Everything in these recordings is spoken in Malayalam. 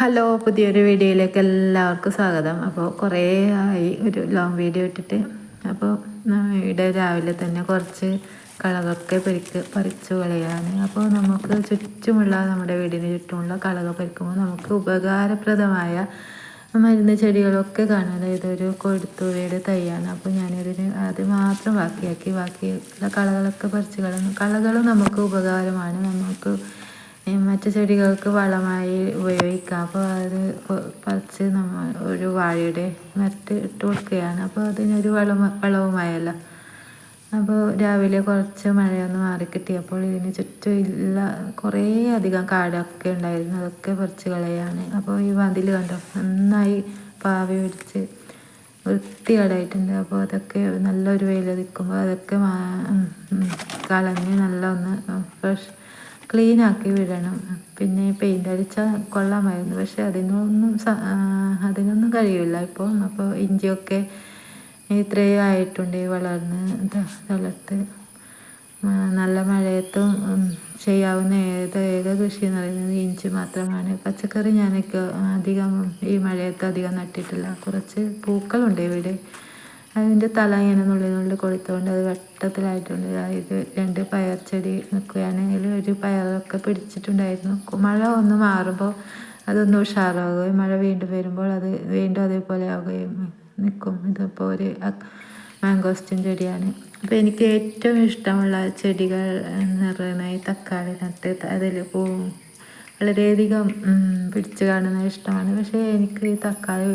ഹലോ പുതിയൊരു വീഡിയോയിലേക്ക് എല്ലാവർക്കും സ്വാഗതം. അപ്പോൾ കുറേ ആയി ഒരു ലോങ് വീഡിയോ ഇട്ടിട്ട്. അപ്പോൾ ഇവിടെ രാവിലെ തന്നെ കുറച്ച് കളകൊക്കെ പരിക്ക് പറിച്ചു കളയാണ്. അപ്പോൾ നമുക്ക് ചുറ്റുമുള്ള നമ്മുടെ വീടിന് ചുറ്റുമുള്ള കളക പറിക്കുമ്പോൾ നമുക്ക് ഉപകാരപ്രദമായ മരുന്ന് ചെടികളൊക്കെ കാണുന്നത് ഇതൊരു കൊഴുത്തുവയുടെ തൈയാണ്. അപ്പോൾ ഞാനിതിന് അത് മാത്രം ബാക്കിയാക്കി. ബാക്കിയുള്ള കളകളൊക്കെ പറിച്ച് കളഞ്ഞു. കളകളും നമുക്ക് ഉപകാരമാണ്. നമുക്ക് മറ്റു ചെടികൾക്ക് വളമായി ഉപയോഗിക്കാം. അപ്പോൾ അത് പറിച്ച് നമ്മൾ ഒരു വാഴയുടെ നട്ട് ഇട്ട് കൊടുക്കുകയാണ്. അപ്പോൾ അതിനൊരു വളം വളവുമായല്ലോ. അപ്പോൾ രാവിലെ കുറച്ച് മഴയൊന്ന് മാറി കിട്ടിയപ്പോൾ ഇതിന് ചുറ്റും ഇല്ല കുറേ അധികം കാടൊക്കെ ഉണ്ടായിരുന്നു. അതൊക്കെ പറിച്ച് കളയാണ്. അപ്പോൾ ഈ വതിൽ കണ്ടോ? നന്നായി പാവി പിടിച്ച് വൃത്തികേടായിട്ടുണ്ട്. അപ്പോൾ അതൊക്കെ നല്ലൊരു വെയിൽ നിൽക്കുമ്പോൾ അതൊക്കെ കളഞ്ഞ് നല്ല ഒന്ന് ഫ്രഷ് ക്ലീനാക്കി വിടണം. പിന്നെ പെയിന്റ് അടിച്ചാൽ കൊള്ളാമായിരുന്നു. പക്ഷെ അതിനൊന്നും അതിനൊന്നും കഴിയില്ല ഇപ്പോൾ അപ്പോൾ ഇഞ്ചിയൊക്കെ ഇത്രയും ആയിട്ടുണ്ട് വളർന്ന്. തളർത്ത്. നല്ല മഴയത്തും ചെയ്യാവുന്ന ഏത് ഏക കൃഷി എന്ന് പറയുന്നത് ഇഞ്ചി മാത്രമാണ്. പച്ചക്കറി ഞാനൊക്കെ അധികം ഈ മഴയത്ത് അധികം നട്ടിട്ടില്ല. കുറച്ച് പൂക്കളുണ്ട് ഇവിടെ. അതിന്റെ തല ഇങ്ങനെ നുള്ളി നുള്ളി കൊടുത്തുകൊണ്ട് അത് വട്ടത്തിലായിട്ടുണ്ട്. ഇത് രണ്ട് പയർ ചെടി നിൽക്കുകയാണെങ്കിൽ ഒരു പയറൊക്കെ പിടിച്ചിട്ടുണ്ടായിരുന്നു. മഴ ഒന്ന് മാറുമ്പോൾ അതൊന്ന് ഉഷാറാവുകയും മഴ വീണ്ടും വരുമ്പോൾ അത് വീണ്ടും അതേപോലെ ആവുകയും നിൽക്കും. ഇതിപ്പോൾ ഒരു മാങ്കോസ്റ്റിൻ ചെടിയാണ്. അപ്പോൾ എനിക്ക് ഏറ്റവും ഇഷ്ടമുള്ള ചെടികൾ എന്ന് പറയുന്നത് തക്കാളി. നട്ട് അതിൽ പൂവും വളരെയധികം പിടിച്ചു കാണുന്നത് ഇഷ്ടമാണ്. പക്ഷേ എനിക്ക് തക്കാളി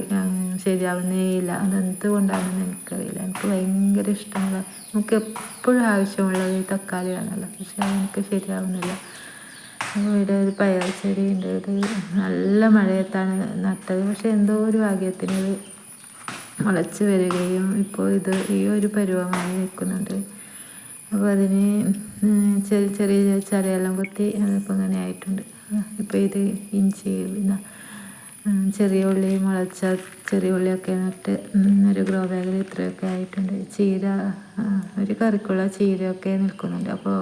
ശരിയാവുന്നേ ഇല്ല. അതെന്തുകൊണ്ടാണെന്ന് എനിക്കറിയില്ല. എനിക്ക് ഭയങ്കര ഇഷ്ടമുള്ള നമുക്ക് എപ്പോഴും ആവശ്യമുള്ളത് ഈ തക്കാളിയാണല്ലോ. പക്ഷേ എനിക്ക് ശരിയാവുന്നില്ല. ഇവിടെ ഒരു പയർ ചെടി ഉണ്ട്. ഇത് നല്ല മഴയത്താണ് നട്ടത്. പക്ഷെ എന്തോ ഒരു ഭാഗ്യത്തിന് ഇത് മുളച്ച് വരികയും ഇപ്പോൾ ഇത് ഈ ഒരു പരുവമായി നിൽക്കുന്നുണ്ട്. അപ്പോൾ അതിന് ചെറിയ ചെറിയ ചരയെല്ലാം കുത്തി അതിപ്പോൾ ഇങ്ങനെ ആയിട്ടുണ്ട്. ഇപ്പോൾ ഇത് ഇഞ്ചി പിന്നെ ചെറിയ ഉള്ളി മുളച്ച ചെറിയ ഉള്ളിയൊക്കെ നട്ട് ഒരു ഗ്രോ ബാഗിൽ ഇത്രയൊക്കെ ആയിട്ടുണ്ട്. ചീര ഒരു കറിക്കുള്ള ചീരയൊക്കെ നിൽക്കുന്നുണ്ട്. അപ്പോൾ